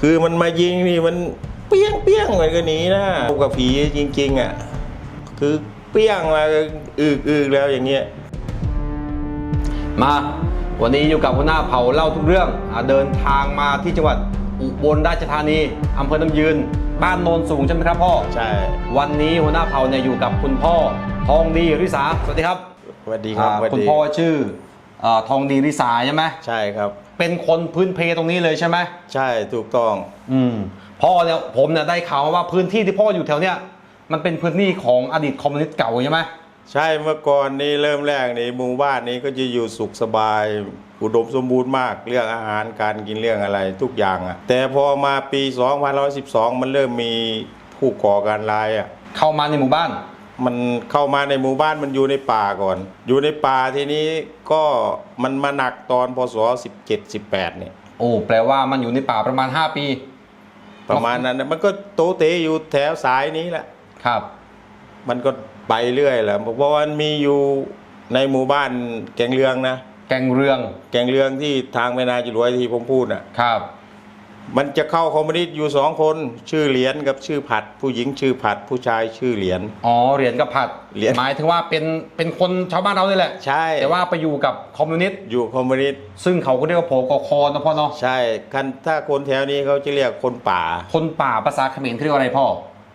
คือมันมายิงนี่มันเปี้ยงเปี้ยงมันก็หนีนะพวกกับผีจริง ๆ อะ คือเปี้ยงมาอึกอึกแล้วอย่างเงี้ย มาวันนี้อยู่กับหัวหน้าเผ่าเล่าทุกเรื่องอาเดินทางมาที่จังหวัดอุบลราชธานีอำเภอน้ำยืน บ้านโนนสูงใช่ไหมครับพ่อ ใช่ วันนี้หัวหน้าเผ่าเนี่ยอยู่กับคุณพ่อทองดีริสาสวัสดีครับสวัสดีครับอ่าสวัสคุณดีพ่อชื่อเอ่อทองดีริสาใช่ไหมใช่ครับ เป็นคนพื้นเพตรงนี้เลยใช่ไหมใช่ถูกต้อง อืมพ่อเนี่ยผมเนี่ยได้ข่าวมาว่าพื้นที่ที่พ่ออยู่แถวเนี้ยมันเป็นพื้นที่ของอดีตคอมมิวนิสต์เก่าใช่ไหมใช่เมื่อก่อนนี้เริ่มแรกนี่หมู่บ้านนี้ก็จะอยู่สุขสบาย อุดมสมบูรณ์มากเรื่องอาหารการกินเรื่องอะไรทุกอย่างอะแต่พอมาปี 2512 มันเริ่มมีผู้ก่อการร้ายอะเข้ามาในหมู่บ้าน มันเข้ามาในหมู่บ้านมันอยู่ในป่าก่อน อยู่ในป่าทีนี้ก็มันมาหนักตอนพศ17 18เนี่ยโอ้แปลว่ามันอยู่ในป่าประมาณ 5 ปี ประมาณนั้นนะมันก็โตเตอยู่แถวสายนี้แหละครับ มันก็ไปเรื่อยแหละเพราะว่ามันมีอยู่ในหมู่บ้านแกงเรืองนะแกงเรือง แกงเรืองที่ทางแม่นาจิรวยที่ผมพูดน่ะครับ มันจะเข้าคอมมิวนิสต์อยู่สองคนชื่อเหรียญกับชื่อผัด ผู้หญิงชื่อผัด ผู้ชายชื่อเหรียญ อ๋อเหรียญกับผัดเหรียญ หมายถึงว่าเป็นเป็นคนชาวบ้านเรานี่แหละใช่ แต่ว่าไปอยู่กับคอมมิวนิสต์อยู่คอมมิวนิสต์ซึ่งเขาก็เรียกว่าโผกคอนะพ่อเนาะใช่คันถ้าคนแถวนี้เขาจะเรียกคนป่าคนป่าภาษาเขมรเขาเรียกว่าอะไรพ่อ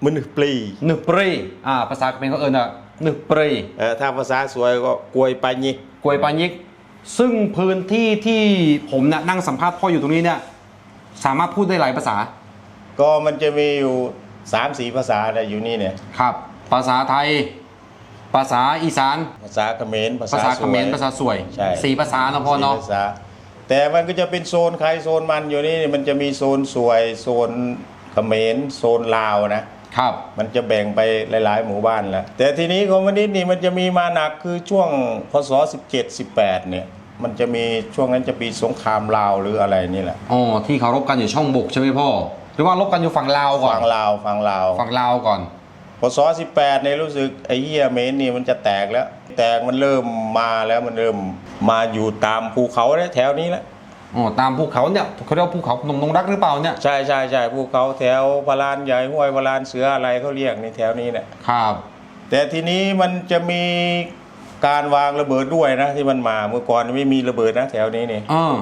มันปลีหนึกปรีอ่าภาษาเขมรเขาเอิ้นอะหนึกปรี เออถ้าภาษาสวยก็กลวยปาญิกวยปายิก ซึ่งพื้นที่ที่ผมเนี่ยนั่งสัมภาษณ์พ่ออยู่ตรงนี้เนี่ย สามารถพูดได้หลายภาษา ก็มันจะมีอยู่สามสี่ภาษาอะไรอยู่นี่เนี่ยครับ ภาษาไทย ภาษาอีสาน ภาษาเขมรภาภาษาษาสเขวยมรภาษาสวยใช่ สี่ภาษาเนาะพ่อเนาะ สี่ภาษาแต่มันก็จะเป็นโซนใครโซนมันอยู่นี่มันจะมีโซนสวยโซนเขมรโซนลาวนะ ครับ มันจะแบ่งไปหลาย ๆ หมู่บ้านแล้วแต่ทีนี้คอมมิวนิสต์นี่มันจะมีมาหนักคือช่วงพศ17 18เนี่ย มันจะมีช่วงนั้นจะปีสงครามลาวหรืออะไรนี่แหละอ๋อที่เขารบกันอยู่ช่องบกใช่ไหมพ่อ หรือว่ารบกันอยู่ฝั่งลาวก่อนฝั่งลาวฝั่งลาวฝั่งลาวก่อนพศ18เนี่ยรู้สึกไอ้เหี้ยเมนนี่มันจะแตกแล้ว แตกมันเริ่มมาแล้วมันเริ่มมาอยู่ตามภูเขาเนี่ยแถวนี้แล้วอ๋อตามภูเขาเนี่ยเขาเรียกว่าภูเขาพนมนงรักหรือเปล่าเนี่ยใช่ใช่ใช่ภูเขาแถวพารานใหญ่ห้วยพารานเสืออะไรเขาเรียกในแถวนี้แหละครับ แต่ทีนี้มันจะมี การวางระเบิดด้วยนะที่มันมาเมื่อก่อนไม่มีระเบิดนะแถวนี้นี่เออ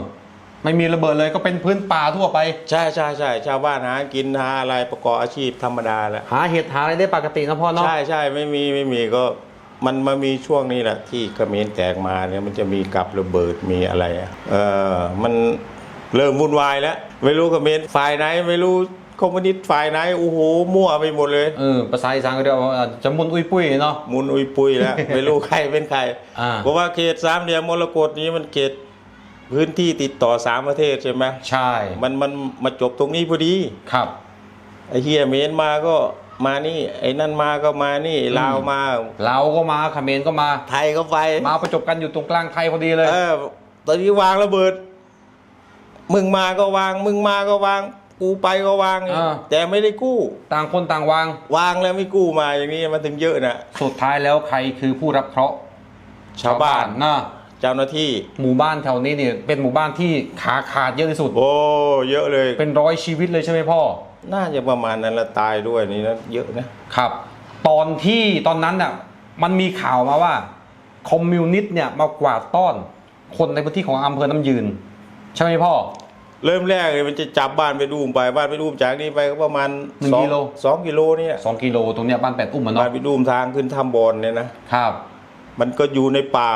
ไม่มีระเบิดเลยก็เป็นพื้นป่าทั่วไป ใช่ใช่ใช่ชาวบ้านหากินหาอะไรประกอบอาชีพธรรมดาแหละหาเห็ดหาอะไรได้ปกตินะพ่อเนาะใช่ใช่ไม่มีไม่มีก็มันมามีช่วงนี้แหละที่เขมรแตกมาเนี่ยมันจะมีกับระเบิดมีอะไรอะเออมันเริ่มวุ่นวายแล้ว ไม่รู้เขมรฝ่ายไหนไม่รู้ คอมมิวนิสต์ฝ่ายไหนโอ้โหมั่วไปหมดเลยเออภาษาอีสานก็เรียกว่าจะมุนอุ้ยปุ้ยเนาะมุนอุยปุยแล้วไม่รู้ใครเป็นใครอ่าเพราะว่าเขตสามเหลี่ยมมรกตนี้มันเขตพื้นที่ติดต่อสามประเทศใช่ไหมใช่มันมันมาจบตรงนี้พอดีครับไอ้เฮียเมนมาก็มานี่ ไอ้นั่นมาก็มานี่ลาวมาลาวก็มาเขมรก็มาไทยก็ไปมาประจบกันอยู่ตรงกลางไทยพอดีเลยเออตอนนี้วางระเบิด มึงมาก็วาง มึงมาก็วาง กูไปก็วาง อ่า แต่ไม่ได้กู้ ต่างคนต่างวาง วางแล้วไม่กู้มาอย่างนี้มันถึงเยอะนะสุดท้ายแล้วใครคือผู้รับเคราะห์ชาวบ้าน นะเจ้าหน้าที่ หมู่บ้านแถวนี้เนี่ยเป็นหมู่บ้านที่ขาขาดเยอะที่สุด โอ้เยอะเลย เป็นร้อยชีวิตเลยใช่ไหมพ่อ น่าจะประมาณนั้นละตายด้วยนี่นะเยอะนะครับ ตอนที่ตอนนั้นน่ะมันมีข่าวมาว่า คอมมิวนิสต์เนี่ยมากวาดต้อน คนในพื้นที่ของอำเภอน้ำยืน ใช่ไหมพ่อ เริ่มแรกเลยมันจะจับบ้านไปดูมไปบ้านไปดูมจากนี้ไปก็ประมาณหนึ่งสองกิโล สองกิโลเนี่ยสองกิโลตรงเนี้ยบ้านแปดอุ้มมันบ้านเนาะไปดูมทางขึ้นถ้ำบอลเนี่ยนะ ครับ มันก็อยู่ในป่า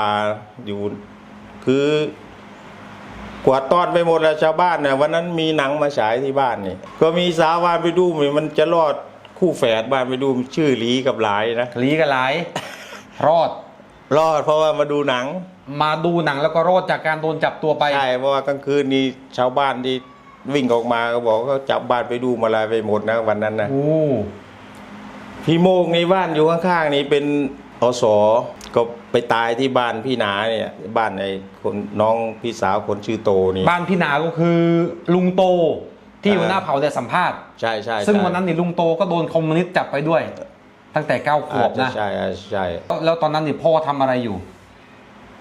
อยู่ คือกวาดต้อนไปหมดแล้วชาวบ้านเนี่ยวันนั้นมีหนังมาฉายที่บ้านนี่ก็มีสาวบ้านไปดูมนี่มันจะรอดคู่แฝดบ้านไปดูมชื่อหลีกับหลายนะลีกันหลาย รอด รอดเพราะว่ามาดูหนัง มาดูหนังแล้วก็รอดจากการโดนจับตัวไป ใช่เพราะว่ากลางคืนนี้ชาวบ้านที่วิ่งออกมาก็บอกเขาจับบ้านไปดูมาลายไปหมดนะวันนั้นนะโอ้พี่โมกในบ้านอยู่ข้างๆนี่เป็นอสก็ไปตายที่บ้านพี่หนาเนี่ยบ้านไอ้คนน้องพี่สาวคนชื่อโตนี่บ้านพี่นาก็คือลุงโตที่อ่าหัวหน้าเผ่าได้สัมภาษณ์ใช่ใช่ซึ่งใช่วันนั้นนี่ลุงโตก็โดนคอมมิวนิสต์จับไปด้วย ตั้งแต่เก้าขวอาบจจะนะใช่อาจจะใช่แล้วตอนนั้นนี่พ่อทำอะไรอยู่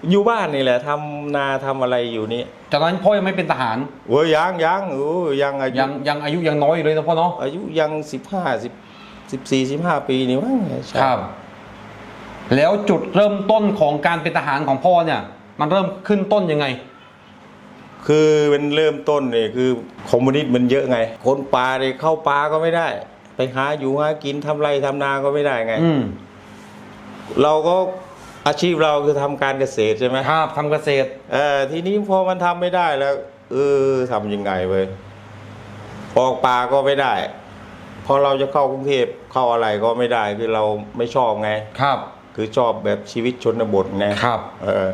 อยู่บ้านนี่แหละทำนาทำอะไรอยู่นี่จากนั้นพ่อยังไม่เป็นทหารโอ้ยยังยังโอ้ยยังอายุยังยังอายุยังน้อยอยู่เลยนะพ่อเนาะอายุยังสิบห้าสิบสิบสี่สิบห้าปีนี่มั้งใช่ครับ แล้วจุดเริ่มต้นของการเป็นทหารของพ่อเนี่ย มันเริ่มขึ้นต้นยังไง คือมันเริ่มต้นเนี่ยคือคอมมิวนิสต์มันเยอะไง คนป่าเนี่ยเข้าป่าก็ไม่ได้ ไปหาอยู่หากินทำไรทำนาก็ไม่ได้ไงอืมเราก็อาชีพเราคือทำการเกษตรใช่ไหมครับทำเกษตร เออทีนี้พอมันทำไม่ได้แล้ว เออทำยังไงเว้ยออกป่าก็ไม่ได้ พอเราจะเข้ากรุงเทพเข้าอะไรก็ไม่ได้คือเราไม่ชอบไง ครับ คือชอบแบบชีวิตชนบทไงครับ เออ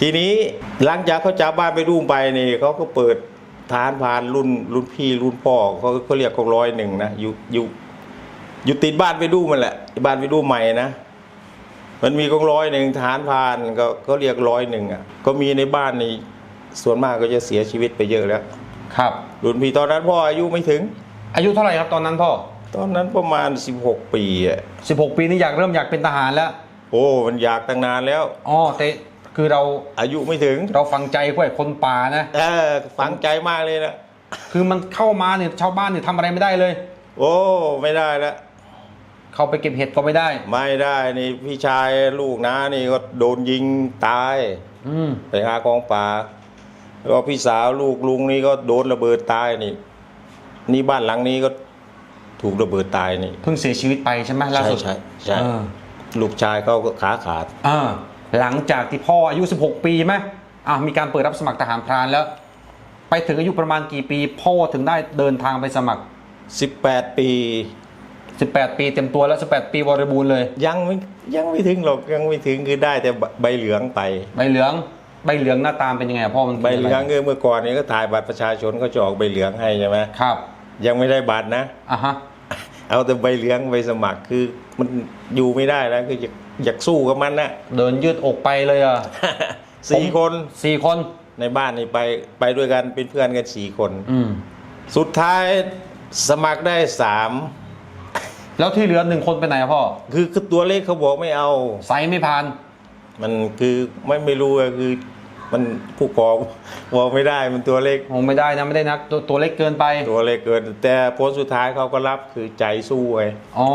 ทีนี้หลังจากเขาจับบ้านไปรุ่งไปนี่เขาก็เปิด ฐานพานรุ่นรุ่นพี่รุ่นพ่อเขาเขาเรียกเขาร้อยหนึ่งนะอยู่อยู่อยู่ติดบ้านไปดูมันแหละบ้านไปดูใหม่นะมันมีกองร้อยหนึ่งฐานพานก็ก็เรียกร้อยหนึ่งอะก็มีในบ้านนี่ส่วนมากก็จะเสียชีวิตไปเยอะแล้ว ครับ รุ่นพี่ตอนนั้นพ่ออายุไม่ถึง อายุเท่าไหร่ครับตอนนั้นพ่อ ตอนนั้นประมาณ 16 ปีอะ16 ปีนี่อยากเริ่มอยากเป็นทหารแล้ว โอ้มันอยากตั้งนานแล้วอ๋อแต่ คือเราอายุไม่ถึง เราฟังใจพวกไอ้คนป่านะเออฝังใจมากเลยนะคือมันเข้ามาเนี่ยชาวบ้านเนี่ยทำอะไรไม่ได้เลย โอ้ไม่ได้แล้วเข้าไปเก็บเห็ดก็ไม่ได้ ไม่ได้นี่พี่ชายลูกนะนี่ก็โดนยิงตายอืมไปหากองป่าแล้วก็พี่สาวลูกลุงนี่ก็โดนระเบิดตายนี่ นี่บ้านหลังนี้ก็ถูกระเบิดตายนี่เพิ่งเสียชีวิตไปใช่ไหมล่าสุดใช่ใช่เออลูกชายเขาก็ขาขาดอ่า หลังจากที่พ่ออายุ 16 ปีใช่ไหมอะมีการเปิดรับสมัครทหารพรานแล้ว ไปถึงอายุประมาณกี่ปี พ่อถึงได้เดินทางไปสมัคร 18 ปี 18 ปีเต็มตัวแล้ว 18 ปีบริบูรณ์เลย ยังไม่ยังไม่ถึงหรอกยังไม่ถึงคือได้แต่ใบเหลืองไป ใบเหลืองใบเหลืองหน้าตามเป็นยังไงอะพ่อมันคืใบะไรเหลืองคือเมื่อก่อนนี้ก็ถ่ายบัตรประชาชนก็จะออกใบเหลืองให้ใช่ไหมครับ ยังไม่ได้บัตรนะอะฮะเอาแต่ใบเหลืองใบสมัครคือมันอยู่ไม่ได้แล้วคืออยาก อยากสู้กับมันนะเดินยืดอกไปเลยอะสี่คนสี่คนในบ้านนี่ไปไปด้วยกันเป็นเพื่อนกันสี่คนอืมสุดท้ายสมัครได้สามแล้วที่เหลือหนึ่งคนไปไหนอะพ่อคือคือตัวเลขเขาบอกไม่เอาไซส์ไม่ผ่าน มันคือไม่ไม่รู้อะคือ มันผู้กองบอกไม่ได้มันตัวเลขคงไม่ได้นะไม่ได้นักตัวตัวเล็กเกินไป ตัวเลขเกิน แต่ผลสุดท้ายเขาก็รับคือใจสู้ไงอ๋อ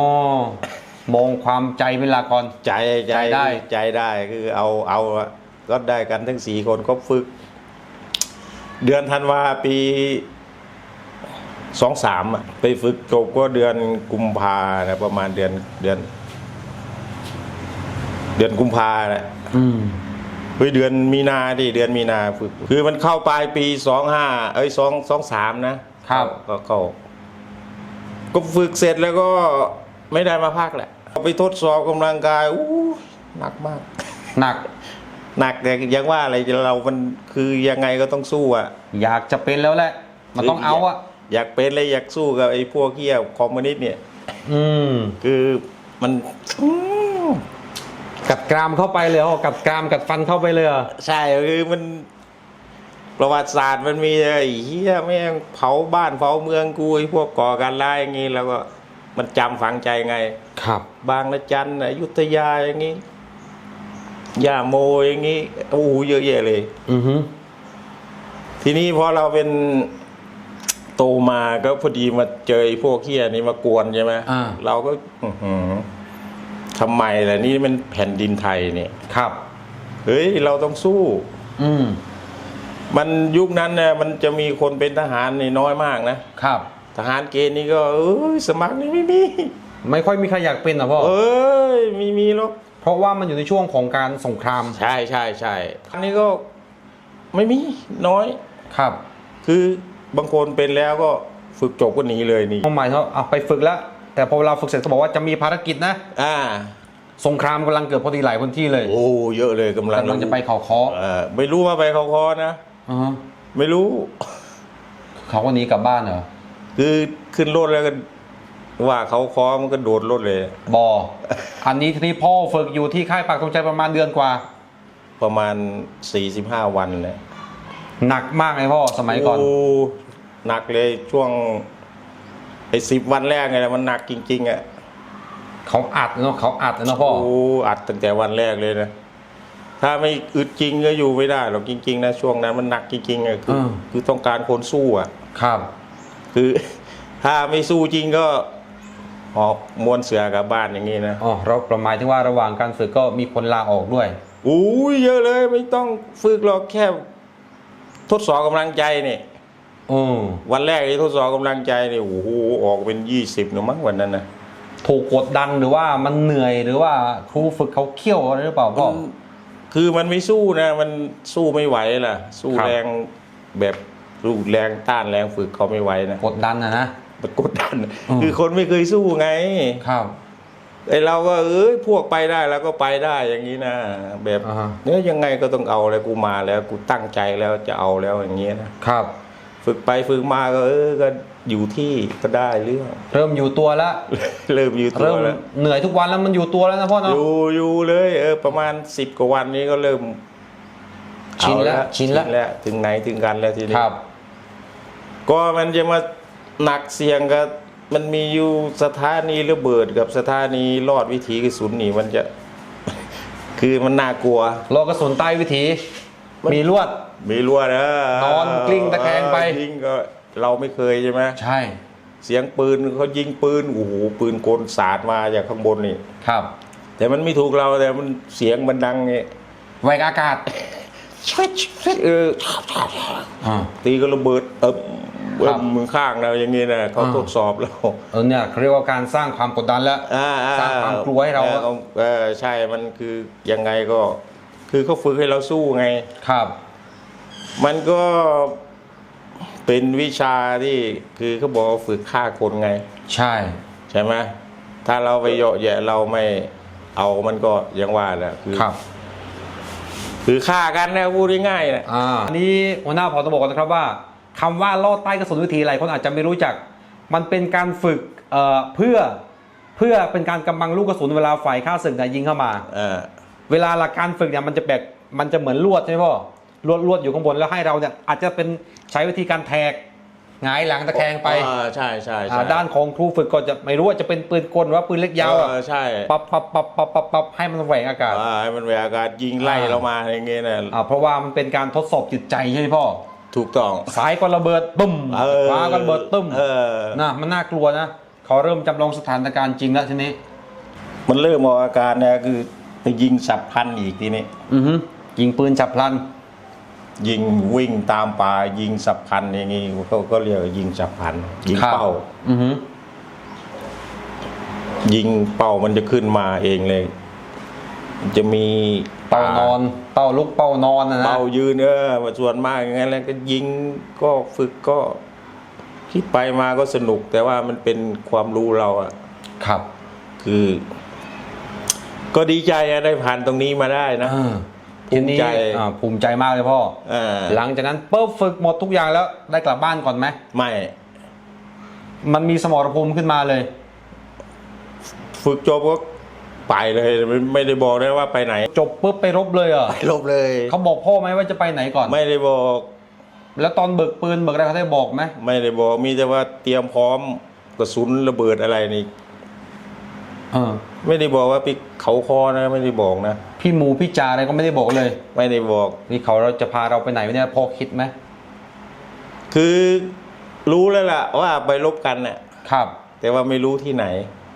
มองความใจเป็นหลักก่อน ใจใจใจได้ ใจได้คือเอาเอาอะก็ได้กันทั้งสี่คนก็ฝึก เดือนธันวาปีสองสามอะไปฝึกจบก็เดือนกุมภานะประมาณเดือนเดือน เดือนกุมภาแหละอืมเฮ้ยเดือนมีนาดิเดือนมีนาฝึกคือมันเข้าปลายปีสองห้าเอ้ยสองสองสามนะครับ ก็เข้าก็ฝึกเสร็จแล้วก็ไม่ได้มาพักแหละ ไปทดสอบกำลังกายอู้หนักมาก หนักหนักแต่ยังว่าอะไรเรามันคือยังไงก็ต้องสู้อะ อยากจะเป็นแล้วแหละ มันต้องเอาอะอยากเป็นเลยอยากสู้กับไอ้พวกเกี้ยวคอมมิวนิสต์เนี่ย อืมคือมันอืมกัดกรามเข้าไปเลยเหรอกัดกรามกัดฟันเข้าไปเลยเหรอใช่คือมัน ประวัติศาสตร์มันมีไอ้เฮียแม่งเผาบ้านเผาเมืองกูไอ้พวกก่อการร้ายอย่างงี้แล้วก็ มันจำฝังใจไง ครับ บางละจันอยุธยาอย่างงี้ย่าโมอย่างงี้โอ้โหเยอะแยะเลย อือฮึทีนี้พอเราเป็นโตมาก็พอดีมาเจอไอ้พวกเฮียนี่มากวนใช่ไหมอ่า เราก็อื้อหือทำไมล่ะนี่มันแผ่นดินไทยเนี่ย ครับ เฮ้ย เราต้องสู้ อืมมันยุคนั้นเนี่ยมันจะมีคนเป็นทหารนี่น้อยมากนะ ครับ ทหารเกณฑ์นี่ก็เอ้ยสมัครนี่ไม่มี ไม่ค่อยมีใครอยากเป็นเหรอพ่อ เอ้ยไมีมีหรอกเพราะว่ามันอยู่ในช่วงของการสงคราม ใช่ใช่ใช่อันนี้ก็ไม่มีน้อย ครับ คือบางคนเป็นแล้วก็ฝึกจบก็หนีเลยนี่ความหมายเขาเอาไปฝึกแล้ว แต่พอเวลาฝึกเสร็จเขาบอกว่าจะมีภารกิจนะ อ่า สงครามกำลังเกิดพอดีหลายพื้นที่เลย โอ้เยอะเลยกำลังกำลังจะไปเขาคอเออไม่รู้ว่าไปเขาคอนะอ่าฮะไม่รู้ เขาก็หนีกลับบ้านเหรอ คือขึ้นรถแล้วก็ว่าเขาคอมันก็โดดรถเลย บออันนี้ทีนี้พ่อฝึกอยู่ที่ค่ายปักธงใจประมาณเดือนกว่า ประมาณ45วันเลยหนักมากเลยพ่อสมัยก่อนโหนักเลยช่วงไอ้สิบวันแรกไงมันหนักจริง ๆอะเขาอัดเนาะเขาอัดเนาะพ่อโอ้อัดตั้งแต่วันแรกเลยนะถ้าไม่อึดจริงก็อยู่ไม่ได้หรอกจริง ๆ นะช่วงนั้นมันหนักจริงๆอะคืออคือต้องการคนสู้อะครับ คือถ้าไม่สู้จริงก็ออกมวนเสือกลับบ้านอย่างนี้นะอ๋อเราประหมายถึงว่าระหว่างการฝึกก็มีคนลาออกด้วยอุ้ยเยอะเลยไม่ต้องฝึกหรอกแค่ ทดสอบกำลังใจนี่โอ้วันแรกที่ทดสอบกำลังใจนี่โอ้โหออกเป็นยี่สิบหรือมั้งวันนั้นนะถูกกดดันหรือว่ามันเหนื่อยหรือว่าครูฝึกเขาเคี่ยวอะไรหรือเปล่าพ่อคือมันไม่สู้นะ มันสู้ไม่ไหวล่ะ สู้ครับแรงแบบ สู้แรงต้านแรงฝึกเขาไม่ไหวนะกดดันนะนะมันกดดันอืมคือคนไม่เคยสู้ไงครับไอเราก็เอ้ยพวกไปได้แล้วก็ไปได้อย่างนี้นะแบบอ่าฮะเนี่ยยังไงก็ต้องเอาแล้วกูมาแล้วกูตั้งใจแล้วจะเอาแล้วอย่างเงี้ยนะครับ ฝึกไปฝึกมาก็เออก็อยู่ที่ก็ได้เรื่องเริ่มอยู่ตัวแล้วเริ่มอยู่ตัเริ่วมแล้วเหนื่อยทุกวันแล้วมันอยู่ตัวแล้วนะพ่ออเนาะยู่อยู่เลยเออประมาณสิบกว่าวันนี้ก็เริ่มชินแล้วเอาชินแล้วแล้วถึงไหนถึงกันแล้วทีนี้ครับ ก็มันจะมาหนักเสียงกับมันมีอยู่สถานีระเบิดกับสถานีรอดวิถีกระสุนนี่มันจะ คือมันน่ากลัวโลกระสุนใต้วิถีมัน มีลวด มีรั้วนะนอนกลิ้งตะแคงไป ยิงก็เราไม่เคยใช่ไหมใช่เสียงปืนเขายิงปืนโอ้โหปืนกลสาดมาจากข้างบนนี่ ครับแต่มันไม่ถูกเราแต่มันเสียงมันดังไงแหวกอากาศเอออ่าตีก็ระเบิดเออ ครับมือข้างเราอย่างนี้นะเขาอ่าทดสอบเราเออเนี่ยเขาเรียกว่าการสร้างความกดดันแล้วอ่าอ่สร้างความกลัวให้เราออเออใช่มันคือยังไงก็ คือเขาฝึกให้เราสู้ไงครับ มันก็เป็นวิชาที่คือเขาบอกว่าฝึกฆ่าคนไง ใช่ ใช่ไหมถ้าเราไปเยาะแยะเราไม่เอามันก็ยังว่าแหละคือครับคือฆ่ากันนะพูดง่ายๆนะอ่าอันนี้หัวหน้าพอต้องบอกก่อนนะครับว่า คำว่าลอดใต้กระสุนวิธีหลายคนอาจจะไม่รู้จัก มันเป็นการฝึกเอ่อเพื่อเพื่อเป็นการกำบังลูกกระสุนเวลาฝ่ายข้าศึกเนี่ยยิงเข้ามาอ่าเวลาหลักการฝึกเนี่ยมันจะแบกมันจะเหมือนลวดใช่ไหมพ่อลวดลวดอยู่ข้างบนแล้วให้เราเนี่ยอาจจะเป็นใช้วิธีการแทกหงายหลังตะแคงไปอ่าใช่ใช่อ่าใช่ด้านของครูฝึกก็จะไม่รู้ว่าจะเป็นปืนกลหรือว่าปืนเล็กยาวอะเออใช่ปับปับปับปับปับปับให้มันแหวกอากาศอ่าให้มันเวลาอากาศยิงไล่อ่าเรามาอย่างเงี้ยนะอ่าเพราะว่ามันเป็นการทดสอบจิตใจใช่ไหมพ่อ ถูกต้องซ้ายก็ระเบิดตึ้มเออขวาก็ระเบิดตึ้มเออนะมันน่ากลัวนะเขาเริ่มจำลองสถานการณ์จริงแล้วทีนี้ มันเริ่มออกอาการนะคือไปยิงสับพันอีกทีนี้อือฮึยิงปืนจับพลัน ยิงวิ่งตามป่ายิงสับพันอย่างงี้เขาก็เรียกว่ายิงสับพัน ยิงครับเป้า อือฮึยิงเป้ามันจะขึ้นมาเองเลยมัน จะมีเป้านอน เป้าลุกเป้านอนนะนะเป้ายืนเออมาส่วนมากอย่างนั้นแล้วก็ยิงก็ฝึกก็คิดไปมาก็สนุก แต่ว่ามันเป็นความรู้เราอะครับ คือ ก็ดีใจอะได้ผ่านตรงนี้มาได้นะอ่าภูมิใจทีนี้อ่าภูมิใจมากเลยพ่ออ่าหลังจากนั้นปุ๊บฝึกหมดทุกอย่างแล้วได้กลับบ้านก่อนไหมไม่ มันมีสมรภูมิขึ้นมาเลย ฝึกจบก็ ไปเลยไม่ไม่ได้บอกได้ว่าไปไหนจบปุ๊บไปรบเลยเหรอไปลบเลยเขาบอกพ่อไหมว่าจะไปไหนก่อน ไม่ได้บอก แล้วตอนเบิกปืนเบิกอะไรเขาได้บอกไหมไม่ได้บอกมีแต่ว่าเตรียมพร้อมกระสุนระเบิดอะไรนี่ เออ ไม่ได้บอกว่าไปเขาคอนะ ไม่ได้บอกนะพี่หมูพี่จาอะไรก็ไม่ได้บอกเลย ไม่ได้บอก นี่เขาเราจะพาเราไปไหนวะเนี่ยพ่อคิดไหมคือรู้แล้วล่ะว่าไปลบกันน่ะ ครับ แต่ว่าไม่รู้ที่ไหน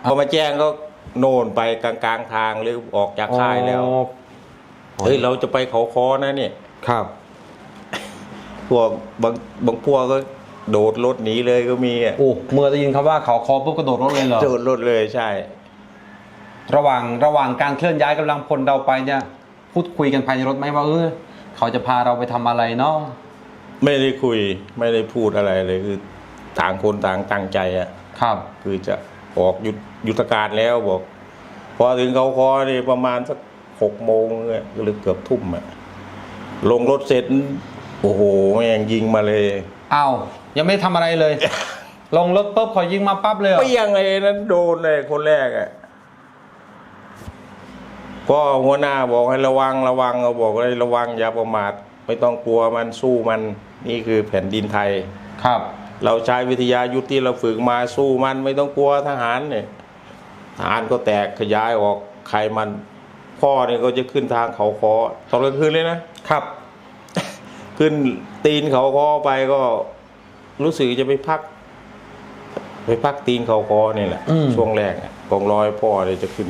พอมาแจ้งก็ โน่นไปกลางกลางๆทางหรือออกจากค่ายแล้วอ๋อเฮ้ยเราจะไปเขาคอนะเนี่ยครับพวกบางบางพวกก็โดดรถหนีเลยก็มีอะโอ้เมื่อได้ยินคำว่าเขาคอปุ๊บกระโดดรถเลยเหรอโดดรถเลยใช่ ระหว่างระหว่างการเคลื่อนย้ายกำลังพลเราไปเนี่ยพูดคุยกันภายในรถไหมว่าเออเขาจะพาเราไปทำอะไรเนาะไม่ได้คุยไม่ได้พูดอะไรเลยคือต่างคนต่างตั้งใจอะครับ คือจะ ออกยุทธยุทธการแล้วบอก พอถึงเขาคอนี่ประมาณสักหกโมงเนี่ยหรือเกือบทุ่มอะลงรถเสร็จ โอ้โหแม่งยิงมาเลยอ้าวยังไม่ทำอะไรเลย ลงรถปุ๊บเขายิงมาปั๊บเลยเหรอเปี้ยงเลยนั้นโดนเลยคนแรกอะก็หัวหน้าบอกให้ระวังระวังเขาบอกเลยระวังอย่าประมาทไม่ต้องกลัวมันสู้มันนี่คือแผ่นดินไทย ครับ เราใช้วิทยายุทธที่เราฝึกมาสู้มันไม่ต้องกลัวทหารเนี่ยทหารก็แตกขยายออกใครมัน พ่อเนี่ยก็จะขึ้นทางเขาคอตอนกลางคืนเลยนะครับ ขึ้นตีนเขาคอไปก็รู้สึกจะไปพัก ไปพักตีนเขาคอนี่แหละอืมช่วงแรกอะกองร้อยพ่อเลยจะขึ้น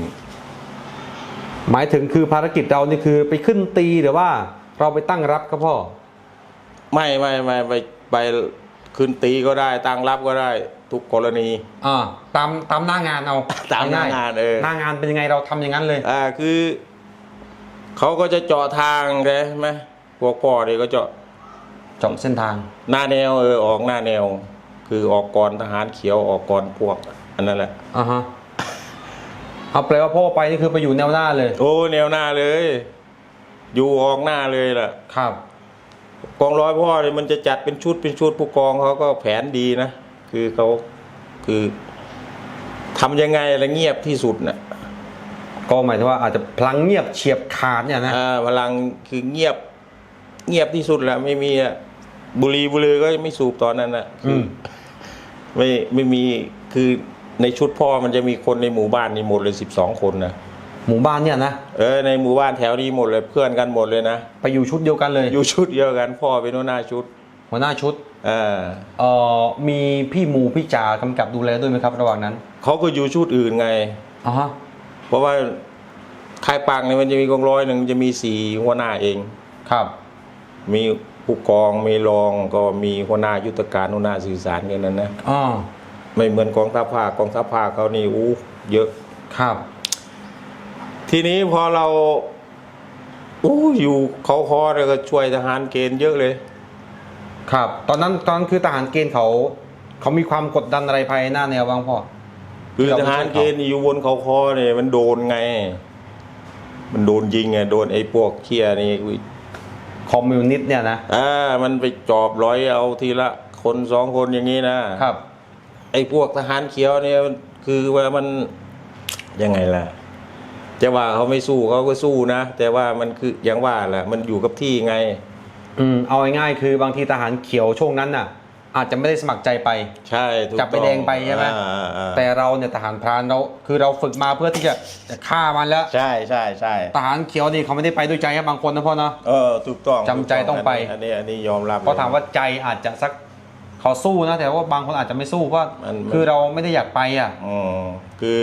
หมายถึงคือภารกิจเรานี่คือไปขึ้นตีหรือว่า เราไปตั้งรับครับพ่อ ไม่ไม่ไม่ไปไป ขึ้นตีก็ได้ตั้งรับก็ได้ทุกกรณีอ่าตามตามหน้างานเอาตามหน้างานเออหน้างานเป็นยังไงเราทำอย่างนั้นเลย อ่าคือเขาก็จะเจาะทางใช่ไหมพวกพ่อเนี่ยก็เจาะจบเส้นทาง หน้าแนวเออออกหน้าแนว คือออกก่อนทหารเขียวออกก่อนพวก อันนั้นแหละอ่าฮะเอาแปลว่าพ่อไปนี่คือไปอยู่แนวหน้าเลย โอ้แนวหน้าเลย อยู่ออกหน้าเลยล่ะ ครับ กองร้อยพ่อเนี่ยมันจะจัดเป็นชุดเป็นชุดผู้กองเขาก็แผนดีนะ คือเขาคือทำยังไงอะไรเงียบที่สุดน่ะก็หมายถึงว่าอาจจะพลังเงียบเฉียบขาดเนี่ยนะ อ่าพลังคือเงียบเงียบที่สุดแหละไม่มีอะบุหรีบุหรีก็ไม่สูบตอนนั้นน่ะคือือม ไม่ไม่มีคือในชุดพ่อมันจะมีคนในหมู่บ้านนี่หมดเลยสิบสองคนนะ หมู่บ้านเนี่ยนะเออในหมู่บ้านแถวนี้หมดเลยเพื่อนกันหมดเลยนะไปอยู่ชุดเดียวกันเลย อยู่ชุดเดียวกันพ่อเป็นหัวหน้าชุดหัวหน้าชุดอ่าเอ่อมีพี่หมูพี่จ่ากำกับดูแลด้วยไหมครับระหว่างนั้นเขาก็อยู่ชุดอื่นไงอ๋อฮะเพราะว่าค่ายปังเนี่ยมันจะมีกองร้อยหนึ่งจะมีสี่หัวหน้าเองครับ มีผู้กองมีรองก็มีหัวหน้ายุทธการหัวหน้าสื่อสารกันนั้นนะอ๋อไม่เหมือนกองทัพภาคกองทัพภาคเขานี่อู้เยอะครับ ทีนี้พอเราอู้อยู่เขาคอแล้วก็ช่วยทหารเกณฑ์เยอะเลย ครับ ตอนนั้นตอนนั้นคือทหารเกณฑ์เขา เขามีความกดดันอะไรภายหน้าแนวบ้างพ่อคือทหารเกณฑ์อยู่บนเขาคอเนี่ยมันโดนไง มันโดนยิงไงโดนไอ้พวกเคียนี่คอมมิวนิสต์เนี่ยนะอ่ามันไปจอบร้อยเอาทีละคนสองคนอย่างนี้นะครับ ไอ้พวกทหารเขียวเนี่ยคือว่ามันยังไงล่ะ จะว่าเขาไม่สู้เขาก็สู้นะ แต่ว่ามันคืออย่างว่าแหละมันอยู่กับที่ไง อืมเอาง่ายๆคือบางทีทหารเขียวช่วงนั้นน่ะ อาจจะไม่ได้สมัครใจไป ใช่ถูกจับไปต้องแดงไปใช่ไหม อ่าอ่าอ่าแต่เราเนี่ยทหารพรานเราคือเราฝึกมาเพื่อที่จะจะฆ่ามันแล้วใช่ใช่ใช่ทหารเขียวนี่เขาไม่ได้ไปด้วยใจครับบางคนนะพ่อเนาะ เออถูกต้องจำใจต้องไปอันนี้อันนี้ยอมรับ เพราะถามว่าใจอาจจะสักเขาสู้นะแต่ว่าบางคนอาจจะไม่สู้เพราะมันคือเราไม่ได้อยากไปอะ อืมคือ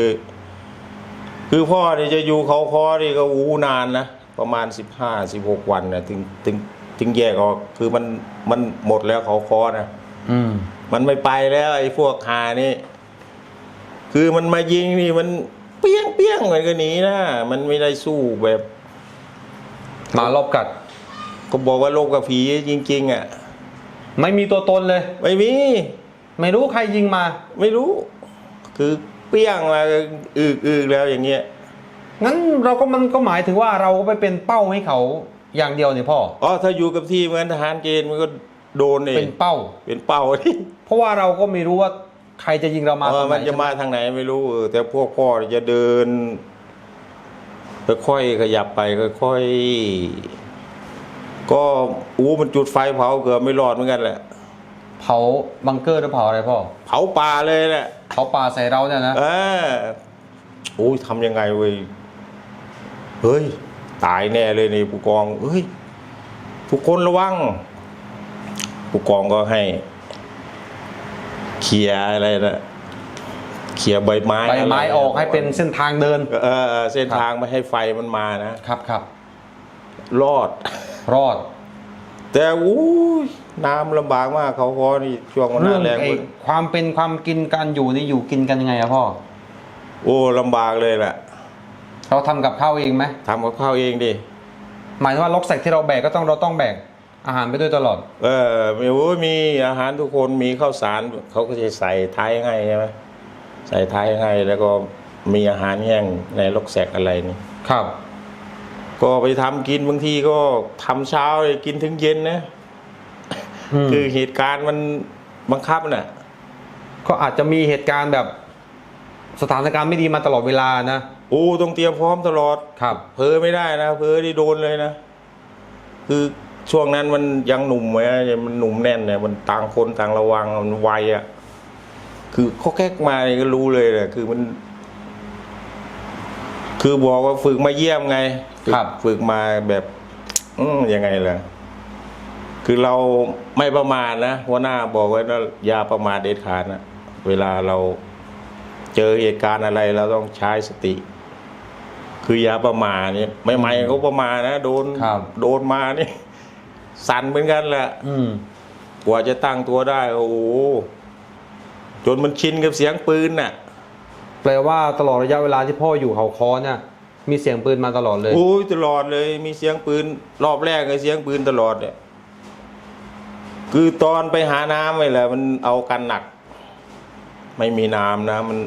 คือพ่อเนี่ยจะอยู่เขาคอนี่ก็อู้นานนะประมาณสิบห้าสิบหกวันนะถึงถึงถึงแยกออกคือมันมันหมดแล้วเขาคอนะอืมมันไม่ไปแล้วไอ้พวกหานี่ คือมันมายิงนี่มันเปี้ยงเปี้ยงมันก็หนีนะมันไม่ได้สู้แบบหมารอบกัด ก็บอกว่าโลกกับผีจริง ๆ อะ ไม่มีตัวตนเลย ไม่มี ไม่รู้ใครยิงมา ไม่รู้ คือ เปี้ยงมาอึกอึกแล้วอย่างเงี้ยงั้นเราก็มันก็หมายถึงว่าเราก็ไปเป็นเป้าให้เขาอย่างเดียวเนี่ยพ่ออ๋อถ้าอยู่กับที่เหมือนทหารเกณฑ์มันก็โดนเอเป็งนเป้า เป็นเป้าที่เพราะว่าเราก็ไม่รู้ว่าใครจะยิงเรามาเอตรองไหนมันจะมาทางไหนไม่รู้เออแต่พวกพ่อจะเดินค่อยๆขยับไปค่อยๆก็อู้มันจุดไฟเผาเกือบไม่รอดเหมือนกันแหละ เผาบังเกอร์หรือเผาอะไรพ่อเผาป่าเลยแหละเผาป่าใส่เราเนี่ยนะเออโอ้ยทำยังไงเว้ยเฮ้ย ตายแน่เลยนี่ผู้กองเฮ้ยทุกคนระวังผู้กองก็ให้เคลียร์อะไรนะเคลียร์ใบไม้ใบไม้ะรออกให้เป็นเส้นทางเดินเออเออเส้นทางไม่ให้ไฟมันมานะครับครับรอดรอด แต่อู้ยน้ำลำบากมากเขาคอนี่ช่วงมันหเรื่น้าองแรงไอ้ความเป็นความกินการอยู่นี่อยู่กินกันยังไงอะพ่อโอ้ลำบากเลยแหละเราทำกับข้าวเองไหมทำกับข้าวเองดิหมายถึงว่าล็อกแซกที่เราแบกก็ต้องเราต้องแบกอาหารไปด้วยตลอด เออมีโอ้ยมีอาหารทุกคนมีข้าวสารเขาก็จะใส่ท้ายให้ใช่ไหมใส่ท้ายให้แล้วก็มีอาหารแห้งในลกแสกอะไรนี่ ครับ ก็ไปทำกินบางทีก็ทำเช้าเลยกินถึงเย็นนะคือเหตุการณ์มันบังคับน่ะ ก็อาจจะมีเหตุการณ์แบบสถานการณ์ไม่ดีมาตลอดเวลานะโอ้ต้องเตรียมพร้อมตลอดครับ เพ้อไม่ได้นะเพ้อที่โดนเลยนะคือช่วงนั้นมันยังหนุ่มไงมันหนุ่มแน่นเนี่ยมันต่างคนต่างระวังมันไวอะ คือเขาแค่มาเนี่ยก็รู้เลยแหละคือมัน คือบอกว่าฝึกมาเยี่ยมไงฝึกครับ ฝึกมาแบบอืมยังไงล่ะ คือเราไม่ประมาทนะหัวหน้าบอกไว้นะอย่าประมาทเด็ดขาดนะเวลาเราเจอเหตุการณ์อะไรเราต้องใช้สติ คืออย่าประมาทเนี่ยไม่ไม่ๆเขาประมาทนะโดนครับ โดนมานี่ สั่นเหมือนกันแหละ อืม กว่าจะตั้งตัวได้ โอ้โหจนมันชินกับเสียงปืนน่ะ แปลว่าตลอดระยะเวลาที่พ่ออยู่เขาคอเนี่ยมีเสียงปืนมาตลอดเลย โอ้ยตลอดเลยมีเสียงปืนรอบแรกเลยเสียงปืนตลอดเนี่ยคือตอนไปหาน้ำไปแหละมันเอากันหนัก ไม่มีน้ำนะ มัน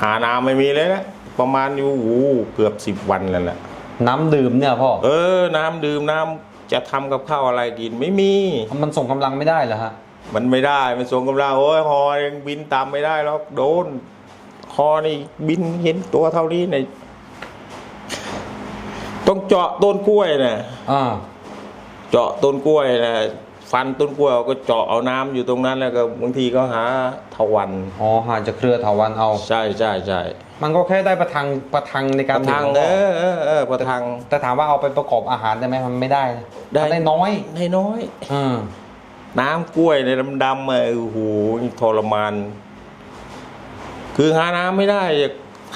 หาน้ำไม่มีเลยนะประมาณอยู่โอ้โหเกือบสิบวันแล้วแหละน้ำดื่มเนี่ยพ่อเออ น้ำดื่มน้ำจะทำกับข้าวอะไรกินไม่มี มันส่งกำลังไม่ได้เหรอฮะ มันไม่ได้ มันส่งกำลังโอ้ยฮอยังบินตามไม่ได้หรอกโดน ฮอนี่บินเห็นตัวเท่านี้เนี่ยต้องเจาะต้นกล้วยนะอ่าเจาะต้นกล้วยนะฟันต้นกล้วยเอาก็เจาะเอาน้ำอยู่ตรงนั้นแล้วก็บางทีก็หาทวันอ๋อหาจากเครือเถาวันเอาใช่ใช่ใช่มันก็แค่ได้ประทังประทังในปการระทังดื่มเอพ่ออเออเออประทัง แต่ถามว่าเอาไปประกอบอาหารได้ไหมมันไม่ได้นะได้มันได้น้อยให้น้อยอืมน้ำกล้วยในดำดำๆอะโอ้โหทรมาน คือหาน้ำไม่ได้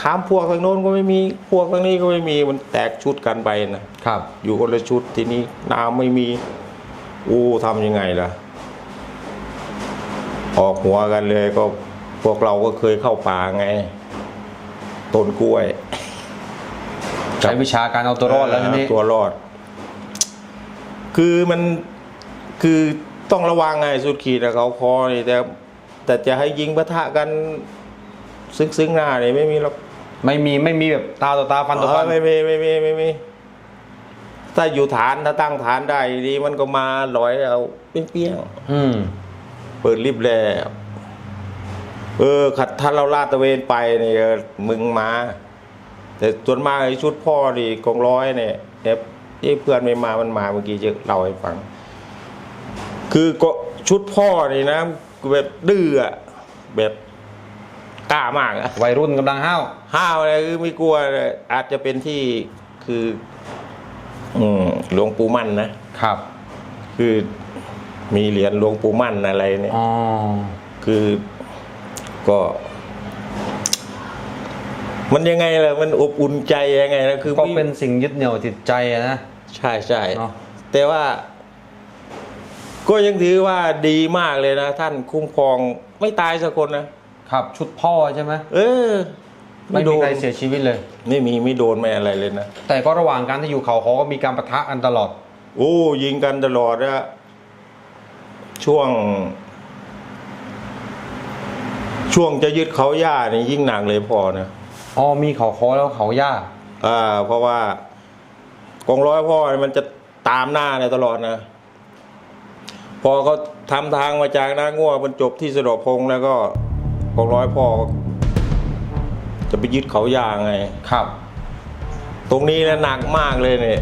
ถามพวกทางโน้นก็ไม่มีพวกทางนี้ก็ไม่มีมันแตกชุดกันไปนะครับ อยู่คนละชุดทีนี้น้ำไม่มีอู้ทำยังไงล่ะ ออกหัวกันเลยก็พวกเราก็เคยเข้าป่าไงต้นกล้วย ใช้วิชาการเอาตัวรอดแล้วทีนี้ตัวรอด คือมันคือต้องระวังไงสุดขีดอะเขาคอนี่แต่แต่จะให้ยิงปะทะกัน ซึ้งซึ้งๆหน้านี่ไม่มีหรอกไม่มีไม่มีแบบตาต่อตาฟันต่อฟัน เออไม่มีไม่มีไม่มีถ้าอยู่ฐานถ้าตั้งฐานได้ดีมันก็มาลอยเอาเปรี้ยงอืมๆเปิดริบแล้วเออขัดถ้าเราลาดตระเวนไปนี่เออมึงมา แต่ส่วนมากไอ้ชุดพ่อดิกองร้อยเนี่ยเนี่ยที่เพื่อนไม่มามันมาเมื่อกี้จะเล่าให้ฟัง คือก็ชุดพ่อนี่นะแบบดื้ออะแบบ กล้ามากอะวัยรุ่นกำลังห้าวห้าวอะไรคือไม่กลัวเลยอาจจะเป็นที่คือ อืมหลวงปู่มั่นนะครับ คือมีเหรียญหลวงปู่มั่นอะไรเนี่ยอ๋อคือก็ มันยังไงล่ะมันอบอุ่นใจยังไงนะคือก็ไม่เป็นสิ่งยึดเหนี่ยวจิตใจอะนะใช่ใช่เนาะแต่ว่า ก็ยังถือว่าดีมากเลยนะท่านคุ้มครองไม่ตายสักคนนะ ครับชุดพ่อใช่ไหมเออไม่โดมีน ใครเสียชีวิตเลย ไม่มีไม่โดนไม่อะไรเลยนะ แต่ก็ระหว่างการที่อยู่เขาคอก็มีการปะทะกันตลอด โอ้ยิงกันตลอดนะช่วง ช่วงจะยึดเขาย่านี่ยิ่งหนักเลยพอนะอ๋อมีเขาคอแล้วเขาย่า อ่า เพราะว่ากองร้อยพ่อมันจะตามหน้าเนี่ยตลอดนะพอเขาทำทางมาจากหน้าง่วมันจบที่สะดอกพงแล้วก็ กองร้อยพ่อจะไปยึดเขาย่าไง ครับ ตรงนี้นะหนักมากเลยเนี่ย